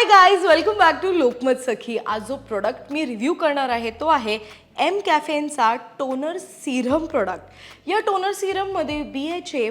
Hi guys welcome back to Lokmat Sakhi आज जो product मी रिव्ह्यू करणार आहे तो आहे एम कॅफेनचा टोनर सिरम प्रोडक्ट या toner सिरममध्ये B H A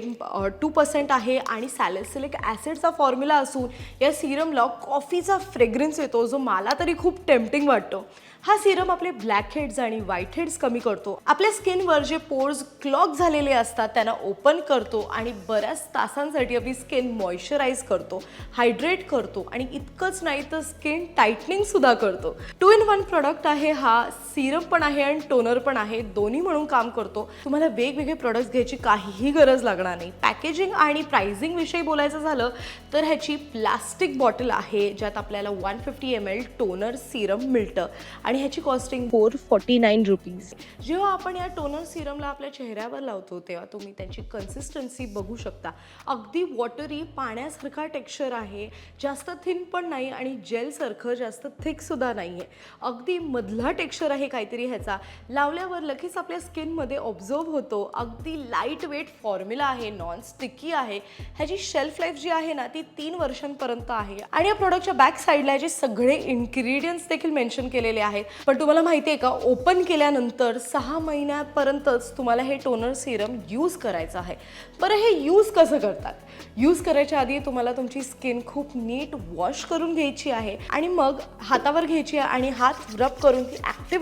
two percent आहे आणि सॅलेसिलिक ॲसिडचा फॉर्म्युला असून या सिरमला कॉफीचा फ्रेग्रन्स येतो जो मला तरी खूप टेम्पटिंग वाटतो. हा सिरम आपले ब्लॅक हेड्स आणि व्हाईट हेड्स कमी करतो. आपल्या स्किनवर जे पोर्स क्लॉक झालेले असतात त्यांना ओपन करतो आणि बऱ्याच तासांसाठी आपली स्किन मॉइश्चराईज करतो हायड्रेट करतो आणि इतकंच नाही तर स्किन टाईटनिंगसुद्धा करतो. टू इन वन प्रोडक्ट आहे हा सिरम पण आहे आणि टोनर पण आहे दोन्ही म्हणून काम करतो. तुम्हाला वेगवेगळे प्रोडक्ट्स घ्यायची काहीही गरज लागणार नाही. पॅकेजिंग आणि प्राइसिंग विषयी बोलायचं झालं तर ह्याची प्लास्टिक बॉटल आहे ज्यात आपल्याला one fifty M L toner serum मिळतं. आणि ह्याची costing four forty nine rupees जेव्हा आपण या टोनर सिरमला आपल्या चेहऱ्यावर लावतो तेव्हा तुम्ही त्यांची कन्सिस्टन्सी बघू शकता. अगदी वॉटरी पाण्यासारखा टेक्स्चर आहे जास्त थिन पण नाही आणि जेलसारखं जास्त थिकसुद्धा नाही आहे अगदी मधला टेक्स्चर आहे काहीतरी ह्याचा. लावल्यावर लगेच आपल्या स्किनमध्ये ऑब्झर्व होतो. अगदी लाइट वेट फॉर्म्युला आहे नॉन स्टिकी आहे. ह्याची शेल्फ लाईफ जी आहे ना ती तीन वर्षांपर्यंत आहे. आणि या प्रोडक्टच्या बॅक साईडला जे सगळे इन्ग्रेडियंट्स देखील मेन्शन केलेले आहेत. पण तुम्हाला माहिती आहे का ओपन केल्यानंतर सहा महिन्यापर्यंतच तुम्हाला हे टोनर सिरम यूज करायचं आहे. बरं हे यूज कसं करतात? यूज करायच्या आधी तुम्हाला तुमची स्किन खूप नीट वॉश करून घ्यायची आहे. आणि मग हातावर घ्यायची आहे आणि हात रब करून ती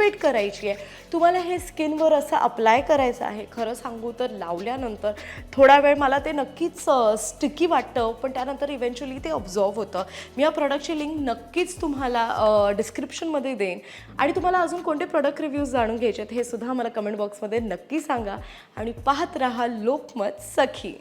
ॲक्टिवेट करायची आहे. तुम्हाला हे स्किनवर असं अप्लाय करायचं आहे. खरं सांगू तर लावल्यानंतर थोडा वेळ मला ते नक्कीच स्टिकी वाटतं. पण त्यानंतर इव्हेंच्युअली ते ऑब्झॉर्व होतं. मी या प्रोडक्टची लिंक नक्कीच तुम्हाला डिस्क्रिप्शनमध्ये देईन. आणि तुम्हाला अजून कोणते प्रोडक्ट रिव्ह्यूज जाणून घ्यायचे आहेत हे सुद्धा मला कमेंट बॉक्समध्ये नक्की सांगा. आणि पाहत राहा लोकमत सखी.